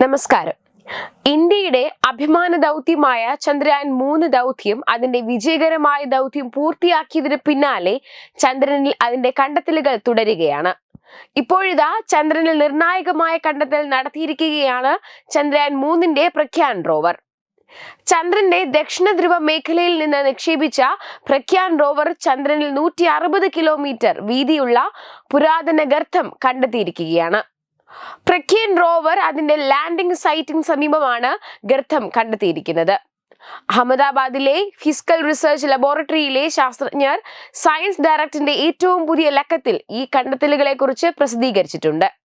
നമസ്കാരം. ഇന്ത്യയുടെ അഭിമാന ദൗത്യമായ ചന്ദ്രയാൻ മൂന്ന് ദൗത്യം അതിന്റെ വിജയകരമായ ദൗത്യം പൂർത്തിയാക്കിയതിന് പിന്നാലെ ചന്ദ്രനിൽ അതിന്റെ കണ്ടെത്തലുകൾ തുടരുകയാണ്. ഇപ്പോഴിതാ ചന്ദ്രനിൽ നിർണായകമായ കണ്ടെത്തൽ നടത്തിയിരിക്കുകയാണ് ചന്ദ്രയാൻ മൂന്നിന്റെ പ്രഖ്യാൻ റോവർ. ചന്ദ്രന്റെ ദക്ഷിണ ധ്രുവ മേഖലയിൽ നിന്ന് നിക്ഷേപിച്ച പ്രഖ്യാൻ റോവർ ചന്ദ്രനിൽ നൂറ്റി അറുപത് കിലോമീറ്റർ വീതിയുള്ള പുരാതന ഗർത്തം കണ്ടെത്തിയിരിക്കുകയാണ്. പ്രഖ്യൻ റോവർ അതിന്റെ ലാൻഡിംഗ് സൈറ്റിന് സമീപമാണ് ഗർത്തം കണ്ടെത്തിയിരിക്കുന്നത്. അഹമ്മദാബാദിലെ ഫിസിക്കൽ റിസർച്ച് ലബോറട്ടറിയിലെ ശാസ്ത്രജ്ഞർ സയൻസ് ഡയറക്ടറിന്റെ ഏറ്റവും പുതിയ ലക്കത്തിൽ ഈ കണ്ടെത്തലുകളെ കുറിച്ച് പ്രസിദ്ധീകരിച്ചിട്ടുണ്ട്.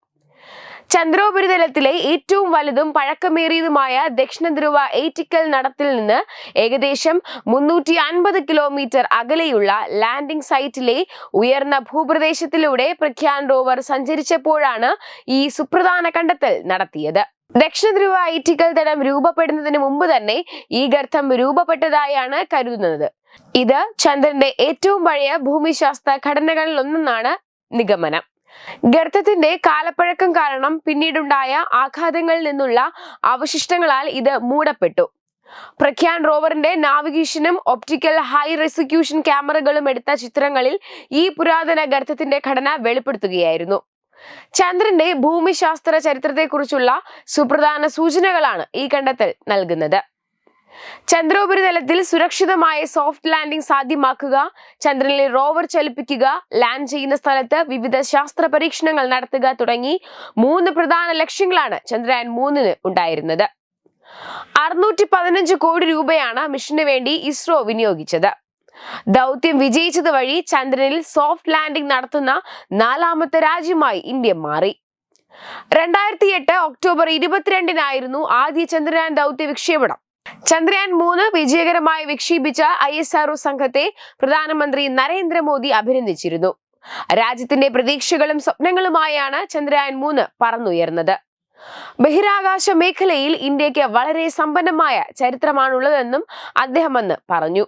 ചന്ദ്രോപരിതലത്തിലെ ഏറ്റവും വലുതും പഴക്കമേറിയതുമായ ദക്ഷിണ ധ്രുവ എയ്റ്റിക്കൽ നടത്തിൽ നിന്ന് ഏകദേശം മുന്നൂറ്റി അൻപത് കിലോമീറ്റർ അകലെയുള്ള ലാൻഡിംഗ് സൈറ്റിലെ ഉയർന്ന ഭൂപ്രദേശത്തിലൂടെ പ്രഖ്യാൻ റോവർ സഞ്ചരിച്ചപ്പോഴാണ് ഈ സുപ്രധാന കണ്ടെത്തൽ നടത്തിയത്. ദക്ഷിണ ധ്രുവ ഐറ്റിക്കൽ തടം രൂപപ്പെടുന്നതിന് മുമ്പ് തന്നെ ഈ ഗർത്തം രൂപപ്പെട്ടതായാണ് കരുതുന്നത്. ഇത് ചന്ദ്രന്റെ ഏറ്റവും പഴയ ഭൂമിശാസ്ത്ര ഘടനകളിൽ ഒന്നെന്നാണ് നിഗമനം. ഗർത്തത്തിന്റെ കാലപ്പഴക്കം കാരണം പിന്നീടുണ്ടായ ആഘാതങ്ങളിൽ നിന്നുള്ള അവശിഷ്ടങ്ങളാൽ ഇത് മൂടപ്പെട്ടു. പ്രഖ്യാൻ റോവറിന്റെ നാവിഗേഷനും ഒപ്റ്റിക്കൽ ഹൈ റെസിക്യൂഷൻ ക്യാമറകളും എടുത്ത ചിത്രങ്ങളിൽ ഈ പുരാതന ഗർത്തത്തിന്റെ ഘടന വെളിപ്പെടുത്തുകയായിരുന്നു. ചന്ദ്രന്റെ ഭൂമിശാസ്ത്ര ചരിത്രത്തെക്കുറിച്ചുള്ള സുപ്രധാന സൂചനകളാണ് ഈ കണ്ടെത്തൽ നൽകുന്നത്. ചന്ദ്രോപരിതലത്തിൽ സുരക്ഷിതമായ സോഫ്റ്റ് ലാൻഡിംഗ് സാധ്യമാക്കുക. ചന്ദ്രനിൽ റോവർ ചലിപ്പിക്കുക. ലാൻഡ് ചെയ്യുന്ന സ്ഥലത്ത് വിവിധ ശാസ്ത്ര പരീക്ഷണങ്ങൾ നടത്തുക തുടങ്ങി മൂന്ന് പ്രധാന ലക്ഷ്യങ്ങളാണ് ചന്ദ്രയാൻ മൂന്നിന് ഉണ്ടായിരുന്നത്. അറുന്നൂറ്റി പതിനഞ്ച് കോടി രൂപയാണ് മിഷന് വേണ്ടി ഇസ്രോ വിനിയോഗിച്ചത്. ദൗത്യം വിജയിച്ചത് വഴി ചന്ദ്രനിൽ സോഫ്റ്റ് ലാൻഡിംഗ് നടത്തുന്ന നാലാമത്തെ രാജ്യമായി ഇന്ത്യ മാറി. രണ്ടായിരത്തി എട്ട് ഒക്ടോബർ ഇരുപത്തിരണ്ടിനായിരുന്നു ആദ്യ ചന്ദ്രയാൻ ദൗത്യ വിക്ഷേപണം. ചന്ദ്രയാൻ മൂന്ന് വിജയകരമായി വിക്ഷേപിച്ച ഐ എസ് ആർഒ സംഘത്തെ പ്രധാനമന്ത്രി നരേന്ദ്രമോദി അഭിനന്ദിച്ചിരുന്നു. രാജ്യത്തിന്റെ പ്രതീക്ഷകളും സ്വപ്നങ്ങളുമായാണ് ചന്ദ്രയാൻ മൂന്ന് പറന്നുയർന്നത്. ബഹിരാകാശ മേഖലയിൽ ഇന്ത്യയ്ക്ക് വളരെ സമ്പന്നമായ ചരിത്രമാണുള്ളതെന്നും അദ്ദേഹം അന്ന് പറഞ്ഞു.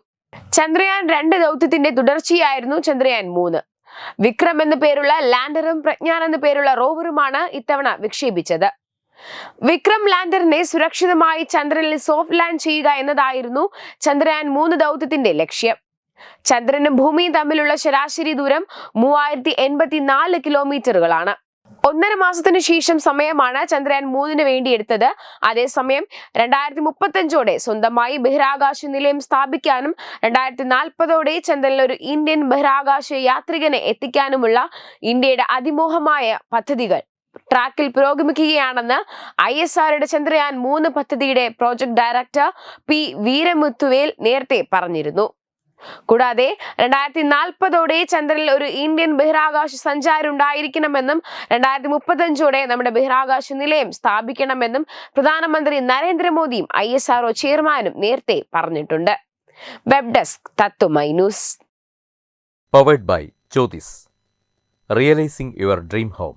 ചന്ദ്രയാൻ രണ്ട് ദൗത്യത്തിന്റെ തുടർച്ചയായിരുന്നു ചന്ദ്രയാൻ മൂന്ന്. വിക്രം എന്നു പേരുള്ള ലാൻഡറും പ്രജ്ഞാൻ എന്നു പേരുള്ള റോവറുമാണ് ഇത്തവണ വിക്ഷേപിച്ചത്. വിക്രം ലാൻഡറിനെ സുരക്ഷിതമായി ചന്ദ്രനിൽ സോഫ്റ്റ് ലാൻഡ് ചെയ്യുക എന്നതായിരുന്നു ചന്ദ്രയാൻ മൂന്ന് ദൗത്യത്തിന്റെ ലക്ഷ്യം. ചന്ദ്രനും ഭൂമിയും തമ്മിലുള്ള ശരാശരി ദൂരം മൂവായിരത്തി എൺപത്തിനാല് കിലോമീറ്ററുകളാണ്. ഒന്നര മാസത്തിനു ശേഷം സമയമാണ് ചന്ദ്രയാൻ മൂന്നിന് വേണ്ടി എടുത്തത് അതേസമയം രണ്ടായിരത്തി മുപ്പത്തഞ്ചോടെ സ്വന്തമായി ബഹിരാകാശ നിലയം സ്ഥാപിക്കാനും രണ്ടായിരത്തി നാൽപ്പതോടെ ചന്ദ്രനിൽ ഒരു ഇന്ത്യൻ ബഹിരാകാശ യാത്രികനെ എത്തിക്കാനുമുള്ള ഇന്ത്യയുടെ അതിമോഹമായ പദ്ധതികൾ ട്രാക്കിൽ പുരോഗമിക്കുകയാണെന്ന് ഐ എസ് ആറുടെ ചന്ദ്രയാൻ മൂന്ന് പദ്ധതിയുടെ പ്രോജക്ട് ഡയറക്ടർ പി വീരമുത്തുവേൽ നേരത്തെ പറഞ്ഞിരുന്നു. കൂടാതെ രണ്ടായിരത്തി നാൽപ്പതോടെ ചന്ദ്രനിൽ ഒരു ഇന്ത്യൻ ബഹിരാകാശ സഞ്ചാരി ഉണ്ടായിരിക്കണമെന്നും രണ്ടായിരത്തി മുപ്പത്തഞ്ചോടെ നമ്മുടെ ബഹിരാകാശ നിലയം സ്ഥാപിക്കണമെന്നും പ്രധാനമന്ത്രി നരേന്ദ്രമോദിയും ഐ എസ് ആർഒ ചെയർമാനും നേരത്തെ പറഞ്ഞിട്ടുണ്ട്. വെബ് ഡെസ്ക് തത്തുമൈ news. Powered by Jyothis realising your dream home